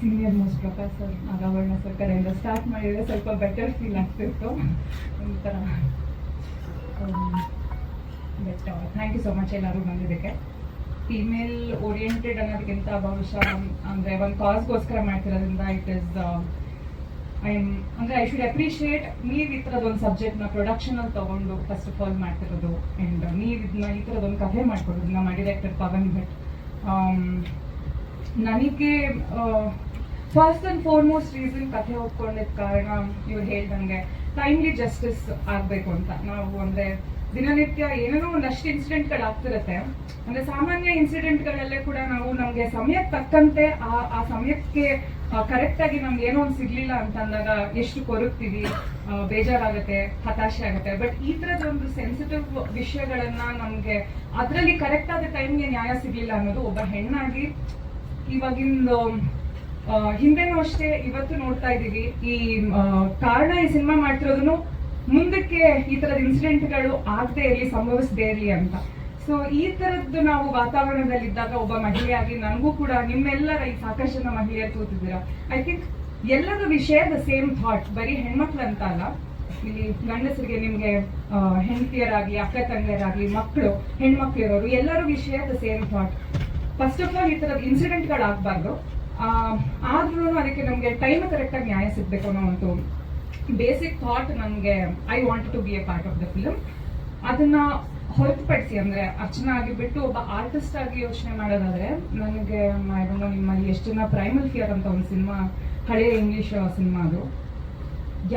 Senior most professor Nagabharana sir ಕಡೆಯಿಂದ start ಮಾಡಿದರೆ ಸ್ವಲ್ಪ ಬೆಟರ್ ಫೀಲ್ ಆಗ್ತಿತ್ತು. ಒಂಥರ best thank you so much ಎಲ್ಲರೂ ಬಂದಿದ್ದಕ್ಕೆ. ಫೀಮೇಲ್ ಓರಿಯೆಂಟೆಡ್ ಅನ್ನೋದಕ್ಕಿಂತ ಬಹುಶಃ ಅಂದರೆ ಒಂದು ಕಾಸ್ಗೋಸ್ಕರ ಮಾಡ್ತಿರೋದ್ರಿಂದ ಇಟ್ ಇಸ್ ಐ ಎಂ ಅಂದರೆ ಐ ಶುಡ್ ಅಪ್ರಿಷಿಯೇಟ್ ನೀವು ಈ ಥರದ ಒಂದು ಸಬ್ಜೆಕ್ಟ್ನ ಪ್ರೊಡಕ್ಷನಲ್ಲಿ ತೊಗೊಂಡು ಫಸ್ಟ್ ಆಫ್ ಆಲ್ ಮಾಡ್ತಿರೋದು. ಆ್ಯಂಡ್ ನೀವು ಇದನ್ನ ಈ ಥರದೊಂದು ಕಥೆ ಮಾಡ್ಕೊಡೋದು ನಮ್ಮ ಡೈರೆಕ್ಟರ್ ಪವನ್ ಭಟ್ ಆಮ್, ನನಗೆ ಫಸ್ಟ್ ಅಂಡ್ ಫಾರ್ಮೋಸ್ಟ್ ರೀಸನ್ ಕಥೆ ಒಪ್ಕೊಂಡಿದ್ದ ಕಾರಣ ಇವ್ರು ಹೇಳ್ದಂಗೆ ಟೈಮ್ಲಿ ಜಸ್ಟಿಸ್ ಆಗಬೇಕು ಅಂತ. ನಾವು ಅಂದರೆ ದಿನನಿತ್ಯ ಏನೇನೋ ಒಂದಷ್ಟು ಇನ್ಸಿಡೆಂಟ್ಗಳು ಆಗ್ತಿರತ್ತೆ ಅಂದರೆ ಸಾಮಾನ್ಯ ಇನ್ಸಿಡೆಂಟ್ಗಳಲ್ಲೇ ಕೂಡ ನಾವು ನಮಗೆ ಸಮಯಕ್ಕೆ ತಕ್ಕಂತೆ ಆ ಆ ಸಮಯಕ್ಕೆ ಕರೆಕ್ಟಾಗಿ ನಮ್ಗೆ ಏನೋ ಒಂದು ಸಿಗ್ಲಿಲ್ಲ ಅಂತಂದಾಗ ಎಷ್ಟು ಕೊರಗ್ತೀವಿ ಬೇಜಾರಾಗುತ್ತೆ, ಹತಾಶೆ ಆಗುತ್ತೆ. ಬಟ್ ಈ ಥರದೊಂದು ಸೆನ್ಸಿಟಿವ್ ವಿಷಯಗಳನ್ನ ನಮಗೆ ಅದರಲ್ಲಿ ಕರೆಕ್ಟ್ ಆದ ಟೈಮ್ಗೆ ನ್ಯಾಯ ಸಿಗ್ಲಿಲ್ಲ ಅನ್ನೋದು ಒಬ್ಬ ಹೆಣ್ಣಾಗಿ ಇವಾಗಿಂದು ಹಿಂದೆನೂ ಅಷ್ಟೇ ಇವತ್ತು ನೋಡ್ತಾ ಇದ್ದೀವಿ. ಈ ಕಾರಣ ಈ ಸಿನಿಮಾ ಮಾಡ್ತಿರೋದನ್ನು ಮುಂದಕ್ಕೆ ಈ ತರದ ಇನ್ಸಿಡೆಂಟ್ಗಳು ಆಗದೆ ಇರಲಿ ಸಂಭವಿಸದೇ ಇರಲಿ ಅಂತ. ಸೊ ಈ ತರದ್ದು ನಾವು ವಾತಾವರಣದಲ್ಲಿದ್ದಾಗ ಒಬ್ಬ ಮಹಿಳೆಯಾಗಿ ನನಗೂ ಕೂಡ ನಿಮ್ಮೆಲ್ಲರ ಈ ಸಾಕಷ್ಟು ಜನ ಮಹಿಳೆಯರು ಕೂತಿದ್ದೀರಾ? ಐ ಥಿಂಕ್ ಎಲ್ಲರೂ ವಿಷಯ ದ ಸೇಮ್ ಥಾಟ್ ಬರೀ ಹೆಣ್ಮಕ್ಳು ಅಂತ ಅಲ್ಲ. ಇಲ್ಲಿ ಗಂಡಸರಿಗೆ ನಿಮ್ಗೆ ಆ, ಹೆಂಡತಿಯರಾಗ್ಲಿ ಅಕ್ಕ ತಂಗಿಯರಾಗ್ಲಿ ಮಕ್ಕಳು ಹೆಣ್ಮಕ್ಳು ಇರೋರು ಎಲ್ಲರೂ ವಿಷಯ the same thought first of all ಈ ಥರದ ಇನ್ಸಿಡೆಂಟ್ಗಳು ಆಗಬಾರ್ದು. ಆದ್ರೂ ಅದಕ್ಕೆ ನಮಗೆ ಟೈಮ್ ಕರೆಕ್ಟಾಗಿ ನ್ಯಾಯ ಸಿಗಬೇಕು ಅನ್ನೋ ಒಂದು ಬೇಸಿಕ್ ಥಾಟ್ ನನಗೆ I want to be a part of the film ಅದನ್ನ ಹೊರತುಪಡಿಸಿ, ಅಂದ್ರೆ ಅರ್ಚನಾ ಆಗಿಬಿಟ್ಟು ಒಬ್ಬ ಆರ್ಟಿಸ್ಟ್ ಆಗಿ ಯೋಚನೆ ಮಾಡೋದಾದ್ರೆ, ನನಗೆ ನಿಮ್ಮಲ್ಲಿ ಎಷ್ಟು ಜನ ಪ್ರೈಮಲ್ ಫಿಯರ್ ಅಂತ ಒಂದು ಸಿನಿಮಾ ಹಳೆಯ ಇಂಗ್ಲಿಷ್ ಸಿನಿಮಾ ಅದು.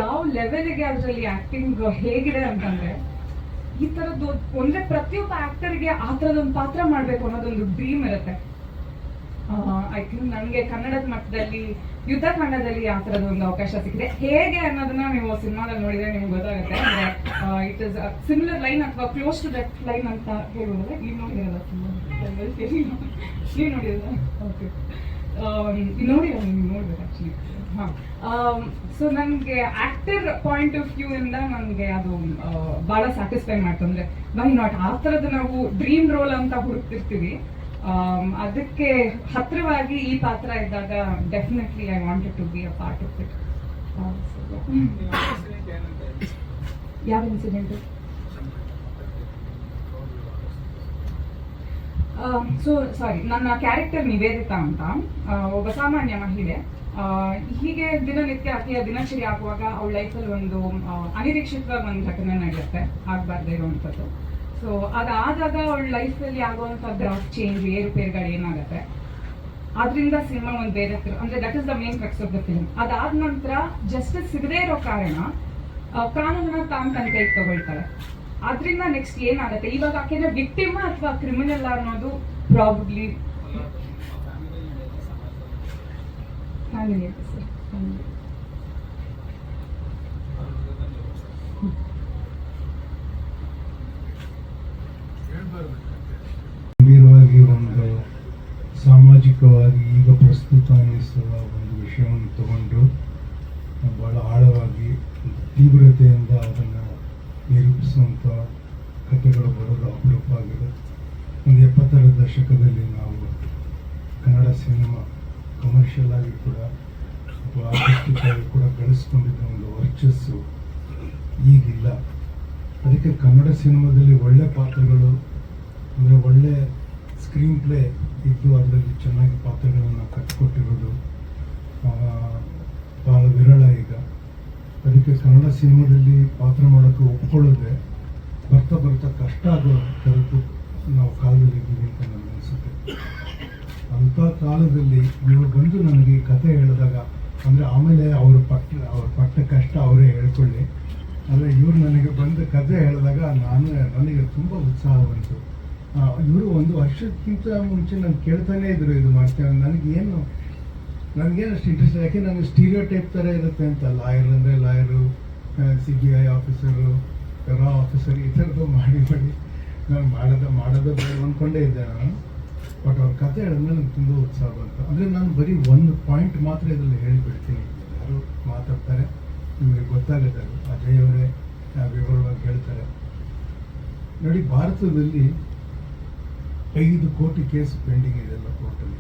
ಯಾವ ಲೆವೆಲ್ಗೆ ಅದರಲ್ಲಿ ಆಕ್ಟಿಂಗ್ ಹೇಗಿದೆ ಅಂತಂದ್ರೆ ಈ ತರದ್ದು ಒಂದ್ರೆ ಪ್ರತಿಯೊಬ್ಬ ಆಕ್ಟರ್ಗೆ ಆ ತರದೊಂದು ಪಾತ್ರ ಮಾಡ್ಬೇಕು ಅನ್ನೋದೊಂದು ಡ್ರೀಮ್ ಇರುತ್ತೆ. ಐ ಥಿಂಕ್ ನನಗೆ ಕನ್ನಡದ ಮಟ್ಟದಲ್ಲಿ ಯುದ್ಧ ಕಾಂಡದಲ್ಲಿ ಆ ಥರದ ಒಂದು ಅವಕಾಶ ಸಿಕ್ಕಿದೆ. ಹೇಗೆ ಅನ್ನೋದನ್ನ ನೀವು ಸಿನಿಮಾದಲ್ಲಿ ನೋಡಿದ್ರೆ ನಿಮ್ಗೆ ಗೊತ್ತಾಗುತ್ತೆ. ಅಂದ್ರೆ ಇಟ್ ಇಸ್ ಸಿಮಿಲರ್ ಲೈನ್ ಅಥವಾ ಕ್ಲೋಸ್ ಟು ದಟ್ ಲೈನ್ ಅಂತ ಹೇಳುವುದ್ರೆ ನೀವು ನೋಡಿರಲ್ಲ ನೀವು ನೋಡಿರಲ್ಲ. ಓಕೆ ನೀವು ನೋಡ್ಬೇಕು ಹಾಂ. ಸೊ ನನಗೆ ಆಕ್ಟರ್ ಪಾಯಿಂಟ್ ಆಫ್ ವ್ಯೂ ಇಂದ ನನಗೆ ಅದು ಬಹಳ ಸ್ಯಾಟಿಸ್ಫೈ ಮಾಡ್ತು. ಅಂದ್ರೆ ಬೈ ನಾಟ್ ಆ ಥರದ್ದು ನಾವು ಡ್ರೀಮ್ ರೋಲ್ ಅಂತ ಹುಡುಕ್ತಿರ್ತೀವಿ. ಅದಕ್ಕೆ ಹತ್ರವಾಗಿ ಈ ಪಾತ್ರ ಇದ್ದಾಗ definitely I wanted to be a part of it ಯಾವ ಇನ್ಸಿಡೆಂಟ್ ಸೊ ಸಾರಿ ನನ್ನ ಕ್ಯಾರೆಕ್ಟರ್ ನಿವೇದಿತಾ ಅಂತ ಒಬ್ಬ ಸಾಮಾನ್ಯ ಮಹಿಳೆ. ಹೀಗೆ ದಿನನಿತ್ಯ ಆಕೆಯ ದಿನಚರಿ ಆಗುವಾಗ ಅವಳ ಲೈಫಲ್ಲಿ ಒಂದು ಅನಿರೀಕ್ಷಿತ ಅನಿರೀಕ್ಷಿತವಾಗಿ ಒಂದು ಘಟನೆ ನಡೆಯುತ್ತೆ, ಆಗಬಾರ್ದೇ ಇರುವಂಥದ್ದು. ಸೊ ಅದಾದಾಗ ಅವಳ ಲೈಫಲ್ಲಿ ಆಗುವಂಥ ಗ್ರಾಫ್ ಚೇಂಜ್ ಏರುಪೇರುಗಳು ಏನಾಗುತ್ತೆ? ಅದರಿಂದ ಸಿನಿಮಾ ಒಂದು ಬೇರೆ ಅಂದ್ರೆ that is the main crux of the film ಅದಾದ ನಂತರ ಜಸ್ಟಿಸ್ ಸಿಗದೇ ಇರೋ ಕಾರಣ ಕಾನೂನನ್ನ ತಾನು ತನ್ನ ಕೈಗೆ ತಗೊಳ್ತಾಳೆ. ಅದರಿಂದ ನೆಕ್ಸ್ಟ್ ಏನಾಗುತ್ತೆ? ಇವಾಗ ಆಕೆನ ವಿಕ್ಟಿಮ್ ಅಥವಾ ಕ್ರಿಮಿನಲ್ ಅನ್ನೋದು ಫ್ಯಾಮಿಲಿ ಗಂಭೀರವಾಗಿ ಒಂದು ಸಾಮಾಜಿಕವಾಗಿ ಈಗ ಪ್ರಸ್ತುತ ಅನ್ನಿಸುವ ಒಂದು ವಿಷಯವನ್ನು ತಗೊಂಡು ಬಹಳ ಆಳವಾಗಿ ತೀವ್ರತೆಯಿಂದ ಅದನ್ನು ನಿರೂಪಿಸುವಂಥ ಕಥೆಗಳು ಬರೋದು ಅಪರೂಪ ಆಗಿದೆ. ಒಂದು ಎಪ್ಪತ್ತರ ದಶಕದಲ್ಲಿ ನಾವು ಕನ್ನಡ ಸಿನಿಮಾ ಕಮರ್ಷಿಯಲ್ ಆಗಿ ಕೂಡ ಅಥವಾ ಕೂಡ ಗಳಿಸ್ಕೊಂಡಿದ್ದ ಒಂದು ವರ್ಚಸ್ಸು ಈಗಿಲ್ಲ. ಅದಕ್ಕೆ ಕನ್ನಡ ಸಿನಿಮಾದಲ್ಲಿ ಒಳ್ಳೆ ಪಾತ್ರಗಳು ಅಂದರೆ ಒಳ್ಳೆ ಸ್ಕ್ರೀನ್ ಪ್ಲೇ ಇದ್ದು ಅದರಲ್ಲಿ ಚೆನ್ನಾಗಿ ಪಾತ್ರಗಳನ್ನು ಕಟ್ಕೊಟ್ಟಿರೋದು ಭಾಳ ವಿರಳ ಈಗ. ಅದಕ್ಕೆ ಕನ್ನಡ ಸಿನಿಮಾದಲ್ಲಿ ಪಾತ್ರ ಮಾಡೋಕ್ಕೆ ಒಪ್ಕೊಳ್ಳೋದೆ ಬರ್ತಾ ಬರ್ತಾ ಕಷ್ಟ ಆಗೋ ಥರದ್ದು ನಾವು ಕಾಲದಲ್ಲಿ ಇದ್ದೀವಿ ಅಂತ ನನಗೆ ಅನಿಸುತ್ತೆ. ಅಂಥ ಕಾಲದಲ್ಲಿ ನೀವು ಬಂದು ನನಗೆ ಕತೆ ಹೇಳಿದಾಗ, ಅಂದರೆ ಆಮೇಲೆ ಅವರು ಪಟ್ಟ, ಅವ್ರ ಪಟ್ಟ ಕಷ್ಟ ಅವರೇ ಹೇಳ್ಕೊಳ್ಳಿ. ಆದರೆ ಇವರು ನನಗೆ ಬಂದು ಕತೆ ಹೇಳಿದಾಗ ನಾನು, ನನಗೆ ತುಂಬ ಉತ್ಸಾಹ ಬಂತು. ಇವರು ಒಂದು ವರ್ಷಕ್ಕಿಂತ ಮುಂಚೆ ನಾನು ಕೇಳ್ತಾನೆ ಇದ್ರು ಇದು ಮಾಡ್ತೇವೆ ನನಗೇನು ನನಗೇನು ಅಷ್ಟು ಇಂಟ್ರೆಸ್ಟ್ ಯಾಕೆ ನನಗೆ ಸ್ಟೀರಿಯೋ ಟೈಪ್ ಥರ ಇರುತ್ತೆ ಅಂತ ಲಾಯರ್ ಅಂದರೆ lawyer C B I officer Ra officer ಈ ಥರದ್ದು ಮಾಡಿ ಮಾಡಿ. ನಾನು ಮಾಡೋದ, ಮಾಡೋದು ಬೇಡ ಅಂದ್ಕೊಂಡೇ ಇದ್ದೆ ನಾನು. ಬಟ್ ಅವ್ರ ಕತೆ ಹೇಳಿದ್ಮೇಲೆ ನನಗೆ ತುಂಬ ಉತ್ಸಾಹ ಬಂತು. ಅಂದರೆ ನಾನು ಬರೀ ಒಂದು ಪಾಯಿಂಟ್ ಮಾತ್ರ ಇದರಲ್ಲಿ ಹೇಳಿಬಿಡ್ತೀನಿ. ಯಾರು ಮಾತಾಡ್ತಾರೆ, ನಿಮಗೆ ಗೊತ್ತಾಗುತ್ತೆ ಅದು. ಅಜಯ್ ಅವರೇ ವಿವರವಾಗಿ ಹೇಳ್ತಾರೆ. ನೋಡಿ, ಭಾರತದಲ್ಲಿ ಐದು ಕೋಟಿ ಕೇಸ್ ಪೆಂಡಿಂಗ್ ಇದೆಲ್ಲ ಕೋರ್ಟಲ್ಲಿ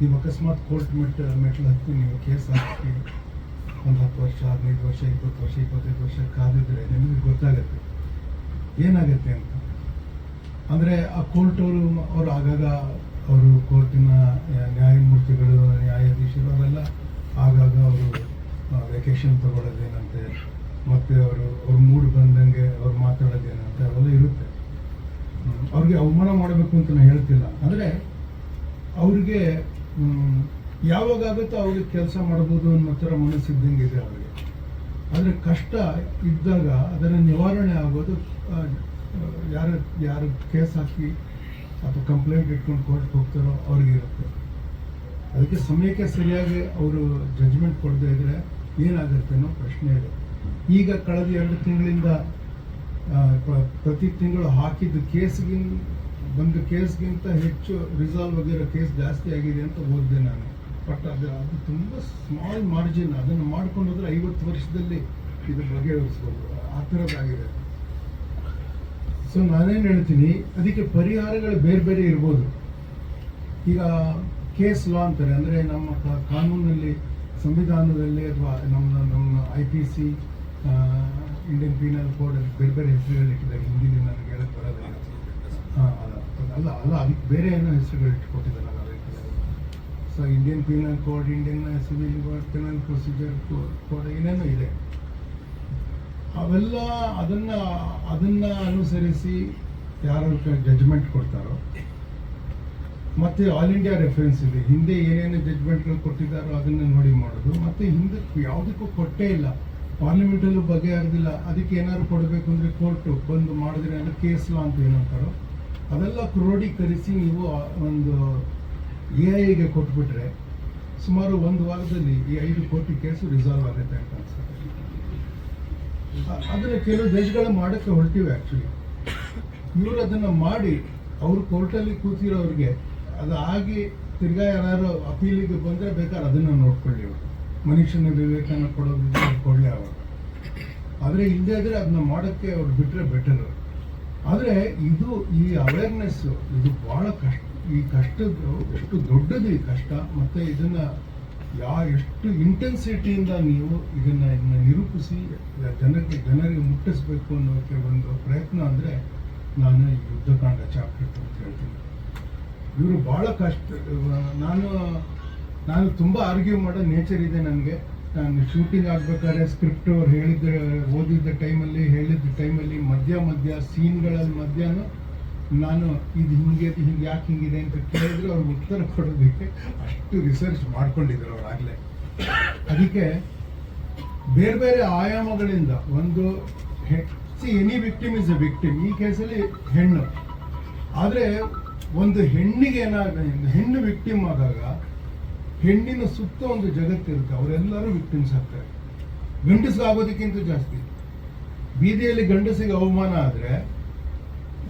ನೀವು ಅಕಸ್ಮಾತ್ ಕೋರ್ಟ್ ಮೆಟ್ ಮೆಟ್ಲು ಹತ್ತಿ ನೀವು ಕೇಸ್ ಹಾಕಿ ಒಂದು ಹತ್ತು ವರ್ಷ, ಹದಿನೈದು ವರ್ಷ, ಇಪ್ಪತ್ತು ವರ್ಷ, ಇಪ್ಪತ್ತೈದು ವರ್ಷ ಕಾದಿದ್ರೆ ನಿಮಗೆ ಗೊತ್ತಾಗುತ್ತೆ. ಏನಾಗುತ್ತೆ ಅಂತ? ಅಂದರೆ ಆ ಕೋರ್ಟ್ ಅವರು ಅವರು ಆಗಾಗ ಅವರು ಕೋರ್ಟಿನ ನ್ಯಾಯಮೂರ್ತಿಗಳು, ನ್ಯಾಯಾಧೀಶರು ಅವರೆಲ್ಲ ಆಗಾಗ ಅವರು ವೆಕೇಶನ್ ತಗೊಳ್ಳೋದೇನಂತೆ, ಮತ್ತು ಅವರು, ಅವ್ರ ಮೂಡ್ ಬಂದಂಗೆ ಅವ್ರು ಮಾತಾಡೋದೇನಂತೆ ಅವೆಲ್ಲ ಇರುತ್ತೆ. ಅವ್ರಿಗೆ ಅವಮಾನ ಮಾಡಬೇಕು ಅಂತ ನಾನು ಹೇಳ್ತಿಲ್ಲ. ಅಂದರೆ ಅವ್ರಿಗೆ ಯಾವಾಗ ಆಗುತ್ತೋ ಅವ್ರಿಗೆ ಕೆಲಸ ಮಾಡ್ಬೋದು ಅನ್ನೋ ಥರ ಮನಸ್ಸಿದ್ದಂಗೆ ಇದೆ ಅವರಿಗೆ. ಆದರೆ ಕಷ್ಟ ಇದ್ದಾಗ ಅದರ ನಿವಾರಣೆ ಆಗೋದು ಯಾರು ಯಾರು ಕೇಸ್ ಹಾಕಿ ಅಥವಾ ಕಂಪ್ಲೇಂಟ್ ಇಟ್ಕೊಂಡು ಕೋರ್ಟ್ಗೆ ಹೋಗ್ತಾರೋ ಅವ್ರಿಗಿರುತ್ತೆ ಅದಕ್ಕೆ ಸಮಯಕ್ಕೆ ಸರಿಯಾಗಿ ಅವರು ಜಜ್ಮೆಂಟ್ ಕೊಡದೇ ಇದ್ದರೆ ಏನಾಗುತ್ತೆ ಅನ್ನೋ ಪ್ರಶ್ನೆ ಇದೆ. ಈಗ ಕಳೆದ ಎರಡು ತಿಂಗಳಿಂದ ಪ್ರತಿ ತಿಂಗಳು ಹಾಕಿದ್ದು ಕೇಸ್ಗಿನ್ ಬಂದ ಕೇಸ್ಗಿಂತ ಹೆಚ್ಚು ರಿಸಾಲ್ವ್ ಆಗಿರೋ ಕೇಸ್ ಜಾಸ್ತಿ ಆಗಿದೆ ಅಂತ ಓದಿದೆ ನಾನು. ಬಟ್ ಅದು ಅದು ತುಂಬ ಸ್ಮಾಲ್ ಮಾರ್ಜಿನ್ ಅದನ್ನು ಮಾಡ್ಕೊಂಡು ಹೋದ್ರೆ ಐವತ್ತು ವರ್ಷದಲ್ಲಿ ಇದು ಬಗೆಹರಿಸ್ಬೋದು. ಆ ಥರದ್ದಾಗಿದೆ. ಸೊ ನಾನೇನು ಹೇಳ್ತೀನಿ, ಅದಕ್ಕೆ ಪರಿಹಾರಗಳು ಬೇರೆ ಬೇರೆ ಇರ್ಬೋದು. ಈಗ ಕೇಸ್ ಲಾ ಅಂತಾರೆ. ಅಂದರೆ ನಮ್ಮ ಕಾನೂನಲ್ಲಿ, ಸಂವಿಧಾನದಲ್ಲಿ ಅಥವಾ ನಮ್ಮ ನಮ್ಮ I P C Indian penal code ಬೇರೆ ಬೇರೆ ಹೆಸರುಗಳು ಇಟ್ಟಿದ್ದಾರೆ ಹಿಂದಿಲಿ ನನಗೆ ಹೇಳಕ್ ಬರೋದಿಲ್ಲ ಹಾಂ ಅಲ್ಲ ಅಲ್ಲ ಅದಕ್ಕೆ ಬೇರೆ ಏನೋ ಹೆಸರುಗಳು ಇಟ್ಕೊಟ್ಟಿದ್ದಾರೆ ಅದಕ್ಕೆ so Indian penal code Indian civil penal procedure code ಏನೇನೋ ಇದೆ. ಅವೆಲ್ಲ ಅದನ್ನ ಅದನ್ನ ಅನುಸರಿಸಿ ಯಾರು ಜಡ್ಜ್ಮೆಂಟ್ ಕೊಡ್ತಾರೋ. ಮತ್ತೆ ಆಲ್ ಇಂಡಿಯಾ ರೆಫರೆನ್ಸ್ ಇದೆ. ಹಿಂದೆ ಏನೇನು ಜಡ್ಜ್ಮೆಂಟ್ಗಳು ಕೊಟ್ಟಿದ್ದಾರೋ ಅದನ್ನ ನೋಡಿ ಮಾಡೋದು. ಮತ್ತೆ ಹಿಂದಕ್ಕೆ ಯಾವುದಕ್ಕೂ ಕೊಟ್ಟೇ ಇಲ್ಲ. ಪಾರ್ಲಿಮೆಂಟಲ್ಲೂ ಬಗೆಹರಿದಿಲ್ಲ. ಅದಕ್ಕೆ ಏನಾದ್ರು ಕೊಡಬೇಕು ಅಂದರೆ ಕೋರ್ಟು ಬಂದು ಮಾಡಿದ್ರೆ ಅಂದರೆ ಕೇಸ್ ಲಾ ಅಂತ ಏನಂತಾರೋ. ಅದೆಲ್ಲ ಕ್ರೋಢೀಕರಿಸಿ ನೀವು ಒಂದು ಎ ಐಗೆ ಕೊಟ್ಬಿಟ್ರೆ ಸುಮಾರು ಒಂದು ವಾರದಲ್ಲಿ ಈ ಐದು ಕೋಟಿ ಕೇಸು ರಿಸಾಲ್ವ್ ಆಗುತ್ತೆ ಅಂತ ಅನ್ಸುತ್ತೆ. ಆದರೆ ಕೆಲವು ದೇಶಗಳು ಮಾಡೋಕ್ಕೆ ಹೊರಟಿವೆ ಆ್ಯಕ್ಚುಲಿ ಇವರು ಅದನ್ನು ಮಾಡಿ ಅವರು ಕೋರ್ಟಲ್ಲಿ ಕೂತಿರೋರಿಗೆ ಅದು ಆಗಿ ತಿರ್ಗಾ ಯಾರು ಅಪೀಲಿಗೆ ಬಂದರೆ ಬೇಕಾದ್ರೆ ಅದನ್ನು ನೋಡ್ಕೊಳ್ಳಿ ಅವರು ಮನುಷ್ಯನ ವಿವೇಕನ ಕೊಡೋದಿದ್ರೆ ಕೊಡಲಿ ಅವರು ಆದರೆ ಇಲ್ಲದೆ ಆದರೆ ಅದನ್ನ ಮಾಡೋಕ್ಕೆ ಅವ್ರು ಬಿಟ್ಟರೆ ಬೆಟರ್ ಆದರೆ ಇದು ಈ ಅವೇರ್ನೆಸ್ ಇದು ಭಾಳ ಕಷ್ಟ. ಈ ಕಷ್ಟದ್ದು ಎಷ್ಟು ದೊಡ್ಡದು ಈ ಕಷ್ಟ. ಮತ್ತು ಇದನ್ನ ಯಾ ಎಷ್ಟು ಇಂಟೆನ್ಸಿಟಿಯಿಂದ ನೀವು ಇದನ್ನ ಇದನ್ನ ನಿರೂಪಿಸಿ ಜನಕ್ಕೆ ಜನರಿಗೆ ಮುಟ್ಟಿಸ್ಬೇಕು ಅನ್ನೋಕ್ಕೆ ಒಂದು ಪ್ರಯತ್ನ ಅಂದರೆ ನಾನು ಯುದ್ಧಕಾಂಡ ಚಾಪ್ಟರ್ ಅಂತ ಹೇಳ್ತೀನಿ. ಇವರು ಭಾಳ ಕಷ್ಟ. ನಾನು ನಾನು ತುಂಬ ಆರ್ಗ್ಯೂ ಮಾಡೋ ನೇಚರ್ ಇದೆ ನನಗೆ. ನಾನು ಶೂಟಿಂಗ್ ಆಗ್ಬೇಕಾದ್ರೆ ಸ್ಕ್ರಿಪ್ಟ್ ಅವ್ರು ಹೇಳಿದ್ದ, ಓದಿದ್ದ ಟೈಮಲ್ಲಿ ಹೇಳಿದ್ದ ಟೈಮಲ್ಲಿ ಮಧ್ಯ ಮಧ್ಯ ಸೀನ್ಗಳಲ್ಲಿ ಮಧ್ಯಾಹ್ನ ನಾನು ಇದು ಹಿಂಗೆ ಹಿಂಗೆ, ಯಾಕೆ ಹಿಂಗಿದೆ ಅಂತ ಕೇಳಿದ್ರೆ ಅವ್ರಿಗೆ ಉತ್ತರ ಕೊಡೋದಕ್ಕೆ ಅಷ್ಟು ರಿಸರ್ಚ್ ಮಾಡ್ಕೊಂಡಿದ್ರು ಅವ್ರು ಆಗಲೇ. ಅದಕ್ಕೆ ಬೇರೆ ಬೇರೆ ಆಯಾಮಗಳಿಂದ ಒಂದು see any victim is a victim ಈ ಕೇಸಲ್ಲಿ ಹೆಣ್ಣು. ಆದರೆ ಒಂದು ಹೆಣ್ಣಿಗೆ ಏನಾಗ ಹೆಣ್ಣು ವಿಕ್ಟಿಮ್ ಆದಾಗ ಹೆಣ್ಣಿನ ಸುತ್ತ ಒಂದು ಜಗತ್ತಿರುತ್ತೆ ಅವರೆಲ್ಲರೂ ವಿಕ್ಟಿಮ್ಸ್ ಆಗ್ತಾರೆ. ಗಂಡಸಿಗೆ ಆಗೋದಕ್ಕಿಂತ ಜಾಸ್ತಿ. ಬೀದಿಯಲ್ಲಿ ಗಂಡಸಿಗೆ ಅವಮಾನ ಆದರೆ,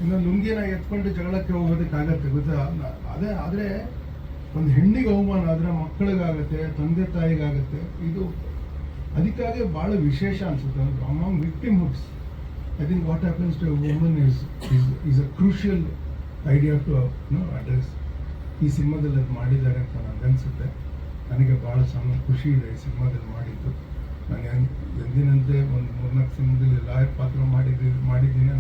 ಇನ್ನು ನುಂಗಿನ ಎತ್ಕೊಂಡು ಜಗಳಕ್ಕೆ ಹೋಗೋದಕ್ಕಾಗತ್ತೆ ಗೊತ್ತಾ? ಅದೇ, ಆದರೆ ಒಂದು ಹೆಣ್ಣಿಗೆ ಅವಮಾನ ಆದರೆ ಮಕ್ಕಳಿಗಾಗತ್ತೆ, ತಂದೆ ತಾಯಿಗಾಗತ್ತೆ, ಇದು ಅದಕ್ಕಾಗಿ ಭಾಳ ವಿಶೇಷ ಅನ್ಸುತ್ತೆ. Among victimhoods I think what happens to woman is is a crucial idea to know address ಈ ಸಿನಿಮಾದಲ್ಲಿ ಅದು ಮಾಡಿದ್ದಾರೆ ಅಂತ ನನಗನ್ಸುತ್ತೆ ನನಗೆ ಭಾಳ ಸಮ, ಖುಷಿ ಇದೆ ಈ ಸಿನಿಮಾದಲ್ಲಿ ಮಾಡಿದ್ದು. ನಾನು ಎಂದಿನಂತೆ ಒಂದು ಮೂರ್ನಾಲ್ಕು ಸಿನಿಮಾದಲ್ಲಿ ಲಾಯರ್ ಪಾತ್ರ ಮಾಡಿದ್ದು, ಮಾಡಿದ್ದೀನಿ